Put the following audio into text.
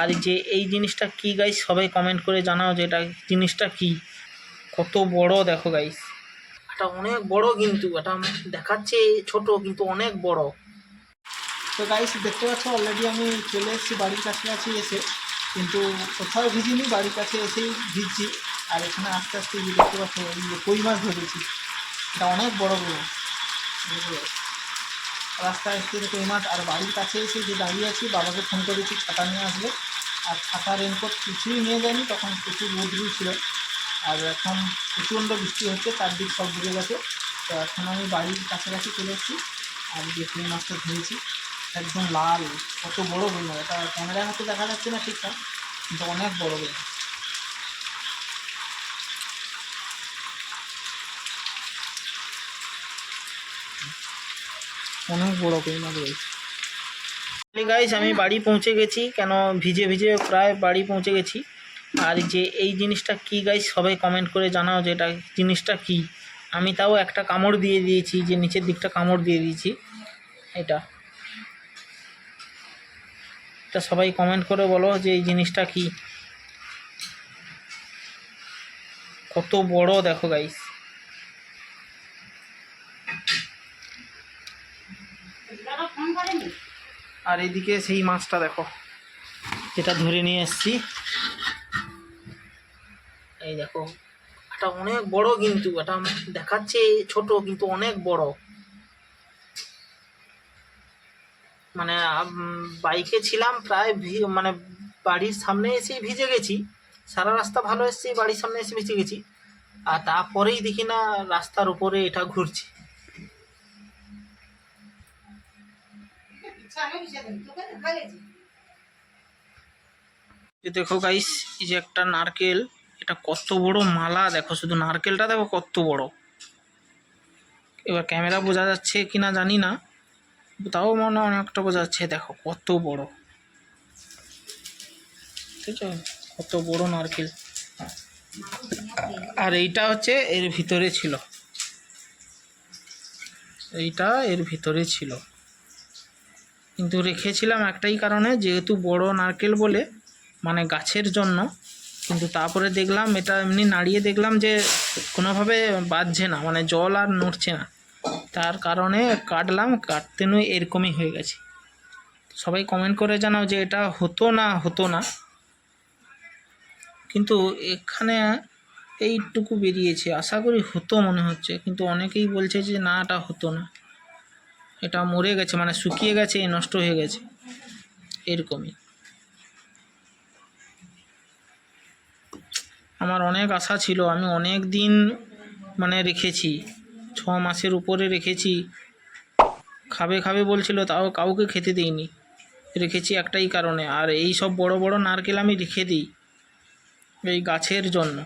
আর যে এই জিনিসটা কি গাইস সবাই কমেন্ট করে জানাও যে এটা জিনিসটা কি? কত বড় দেখো গাইস এটা অনেক বড় কিন্তু, এটা দেখাচ্ছে ছোট কিন্তু অনেক বড়। তো গাইস দেখতে পাচ্ছ অলরেডি আমি চলে এসেছি বাড়ির কাছাকাছি এসে। কিন্তু কোথাও ভিজিনি, বাড়ির কাছে এসেই ভিজছি। আর এখানে আস্তে আস্তে দেখতে পাচ্ছ কই মাছ ধরেছি। এটা অনেক বড় বড়? রাস্তায় কই মাছ আর বাড়ির কাছে এসে যে দাঁড়িয়ে আছি, বাবাকে ফোন করেছি, ছাতা নিয়ে আসবে। আর ছাতা রেনকোট কিছুই নিয়ে যায়নি, তখন প্রচুর রোদ্রু ছিল আর এখন প্রচণ্ড বৃষ্টি হচ্ছে, চারদিক সব ডুবে গেছে। তো এখন আমি বাড়ির কাছাকাছি চলে এসেছি। আর যে কই মাছটা ধরেছি, একদম লাল, কত বড় মাছ এটা ক্যামেরার মতো দেখা যাচ্ছে না ঠিকঠাক, কিন্তু অনেক বড় কই অনেক বড় কই মাছ রয়েছে। গাইস আমি বাড়ি পৌঁছে গেছি। কেন ভিজে ভিজে প্রায় বাড়ি পৌঁছে গেছি। আর যে এই জিনিসটা কি গাইস সবাই কমেন্ট করে জানাও যে এটা জিনিসটা কি। আমি তাও একটা কামড় দিয়ে দিয়েছি, যে নিচের দিকটা কামড় দিয়ে দিয়েছি। এটা। এটা সবাই কমেন্ট করে বলো যে এই জিনিসটা কি। কত বড়, দেখো গাইস আর এইদিকে সেই মাছটা দেখো। যেটা ধরে নিয়ে এসেছি। এই দেখো, এটা অনেক বড় কিন্তু, এটা দেখাচ্ছে ছোট কিন্তু অনেক বড়। মানে বাইকে ছিলাম প্রায় মানে বাড়ির সামনে এসেই ভিজে গেছি। সারা রাস্তা ভালো এসেছি, বাড়ির সামনে এসে ভিজে গেছি। আর তারপরেই দেখি না রাস্তার উপরে এটা ঘুরছে। দেখো গাইস এই যে একটা নারকেল, এটা কত বড় মালা, দেখো শুধু নারকেলটা দেখো কত বড়। এবার ক্যামেরা বোঝা যাচ্ছে কিনা জানি না, তাও মনে অনেকটা বোঝা যাচ্ছে, দেখো কত বড়। ঠিক আছে, কত বড় নারকেল। আর এইটা হচ্ছে এর ভিতরে ছিল। এইটা এর ভিতরে ছিল। কিন্তু রেখেছিলাম একটাই কারণে, যেহেতু বড় নারকেল বলে মানে গাছের জন্য। কিন্তু তারপরে দেখলাম, এটা এমনি নাড়িয়ে দেখলাম যে কোনোভাবে বাজছে না মানে জল আর নড়ছে না। তার কারণে কাটলাম, কাটতে নয়, এরকমই হয়ে গেছে। সবাই কমেন্ট করে জানাও যে এটা হতো না হতো না। কিন্তু এখানে এইটুকু বেরিয়েছে। আশা করি হতো মনে হচ্ছে, কিন্তু অনেকেই বলছে যে না, এটা হতো না। এটা মরে গেছে মানে শুকিয়ে গেছে নষ্ট হয়ে গেছে। এরকমই। আমার অনেক আশা ছিল, আমি অনেক দিন মানে রেখেছি, ছ মাসের উপরে রেখেছি। খাবে খাবে বলছিল, তাও কাউকে খেতে দিইনি। রেখেছি একটাই কারণে, আর এই সব বড় বড় নারকেল আমি রেখে দিই, এই গাছের জন্য।